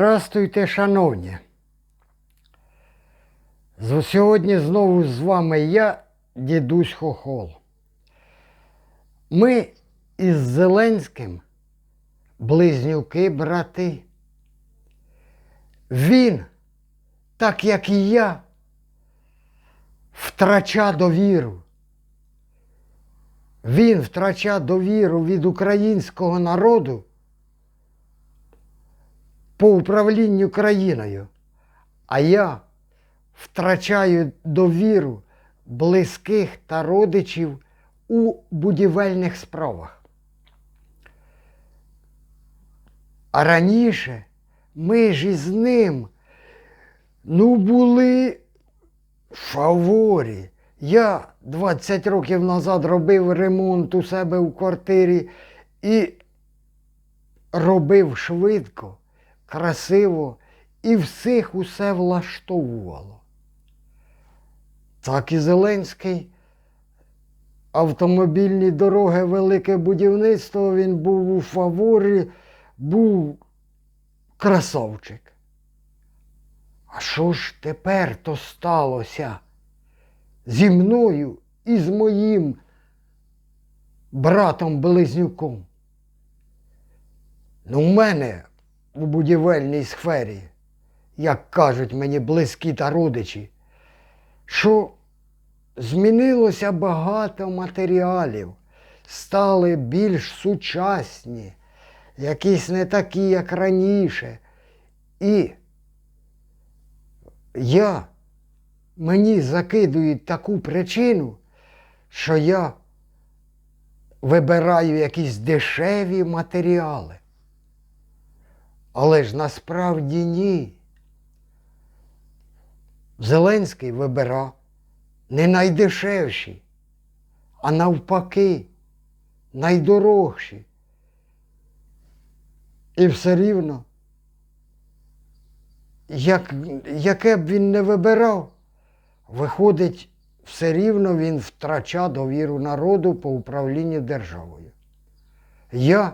Здрастуйте, шановні. Сьогодні знову з вами я, дідусь Хохол. Ми із Зеленським близнюки брати. Він, так як і я, втрача довіру. Він втрача довіру від українського народу по управлінню країною, а я втрачаю довіру близьких та родичів у будівельних справах. А раніше ми ж із ним ну були в фаворі. Я 20 років назад робив ремонт у себе у квартирі і робив швидко, красиво і всіх усе влаштовувало. Так і Зеленський. Автомобільні дороги, велике будівництво, він був у фаворі, був красавчик. А що ж тепер то сталося зі мною і з моїм братом-близнюком? Ну, в мене у будівельній сфері, як кажуть мені близькі та родичі, що змінилося багато матеріалів, стали більш сучасні, якісь не такі, як раніше. І я, мені закидують таку причину, що я вибираю якісь дешеві матеріали. Але ж насправді ні. Зеленський вибирав не найдешевші, а навпаки, найдорожчі. І все рівно, як, яке б він не вибирав, виходить, все рівно він втрача довіру народу по управлінню державою. Я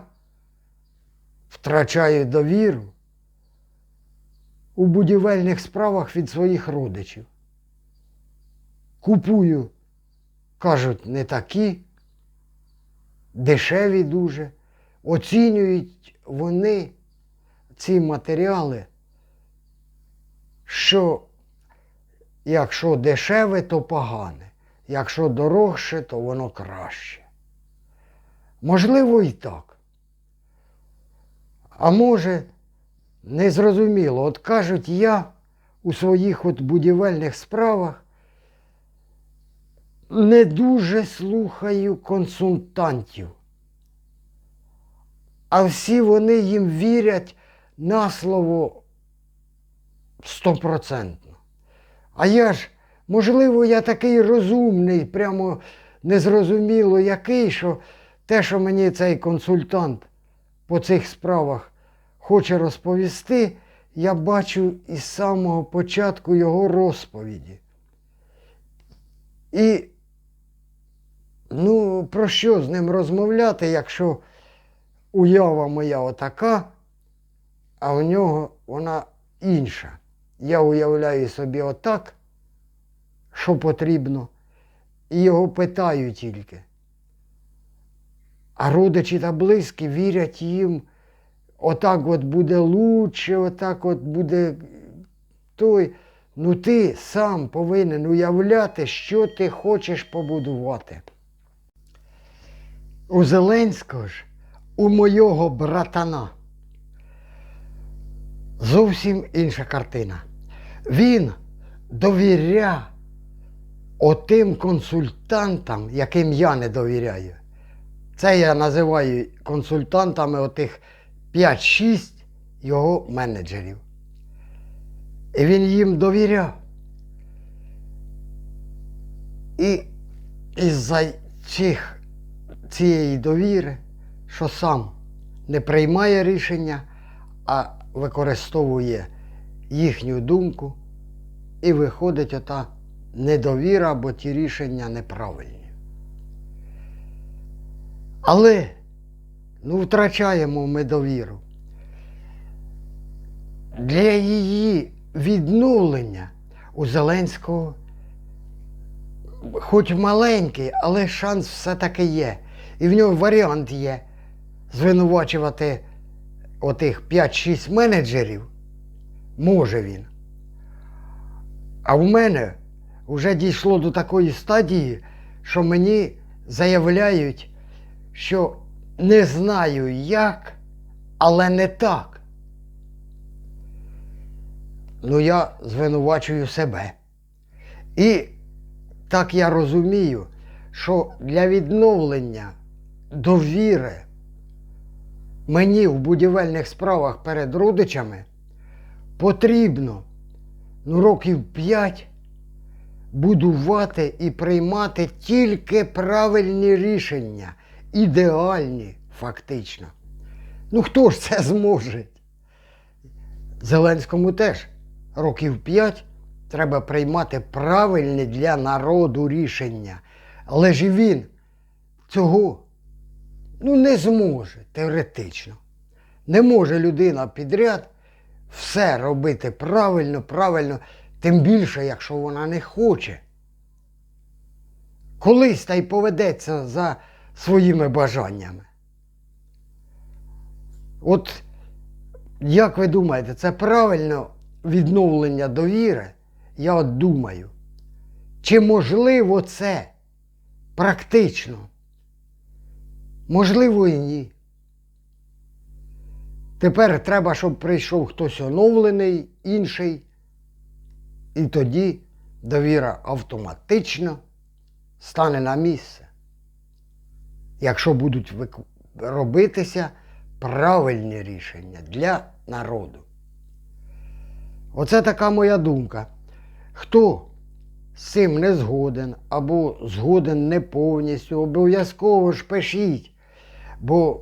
втрачаю довіру у будівельних справах від своїх родичів. Купую, кажуть, не такі, дешеві дуже. Оцінюють вони ці матеріали, що якщо дешеве, то погане, якщо дорожче, то воно краще. Можливо, і так. А може, незрозуміло, от кажуть, я у своїх от будівельних справах не дуже слухаю консультантів. А всі вони їм вірять на слово стопроцентно. А я ж, можливо, я такий розумний, прямо незрозуміло який, що те, що мені цей консультант по цих справах хоче розповісти, я бачу із самого початку його розповіді. І ну, про що з ним розмовляти, якщо уява моя отака, а у нього вона інша. Я уявляю собі отак, що потрібно, і його питаю тільки. А родичі та близькі вірять їм, отак от буде лучше, отак от буде той. Ну ти сам повинен уявляти, що ти хочеш побудувати. У Зеленського ж, у мого братана. Зовсім інша картина. Він довіряє отим консультантам, яким я не довіряю. Це я називаю консультантами отих 5-6 його менеджерів. І він їм довіряв. І із-за цих, цієї довіри, що сам не приймає рішення, а використовує їхню думку, і виходить ота недовіра, бо ті рішення неправильні. Але ну, втрачаємо ми довіру. для її відновлення у Зеленського, хоч маленький, але шанс все-таки є. І в нього варіант є звинувачувати отих 5-6 менеджерів. Може він. А в мене вже дійшло до такої стадії, що мені заявляють, що не знаю як, але не так. Ну, я звинувачую себе. І так я розумію, що для відновлення довіри мені в будівельних справах перед родичами потрібно ну, років п'ять будувати і приймати тільки правильні рішення, ідеальні фактично. Ну хто ж це зможе? Зеленському теж років п'ять треба приймати правильні для народу рішення. Але ж він цього ну, не зможе теоретично. Не може людина підряд все робити правильно, правильно, тим більше, якщо вона не хоче. Колись та й поведеться за своїми бажаннями. От як ви думаєте, це правильно відновлення довіри? Я от думаю. Чи можливо це практично? Можливо і ні. Тепер треба, щоб прийшов хтось оновлений, інший, і тоді довіра автоматично стане на місце. Якщо будуть робитися правильні рішення для народу. Оце така моя думка. Хто з цим не згоден або згоден не повністю, обов'язково ж пишіть, бо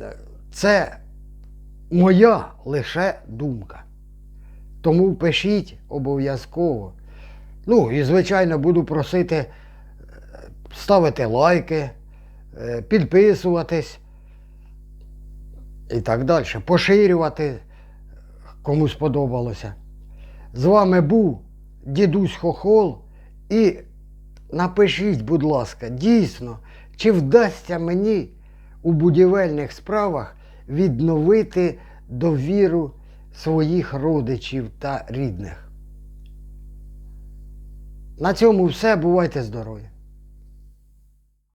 е, це моя лише думка. Тому пишіть обов'язково. Ну і, звичайно, буду просити е, ставити лайки, підписуватись і так далі. Поширювати, кому сподобалося. З вами був дідусь Хохол. І напишіть, будь ласка, дійсно, чи вдасться мені у будівельних справах відновити довіру своїх родичів та рідних. На цьому все. Бувайте здорові!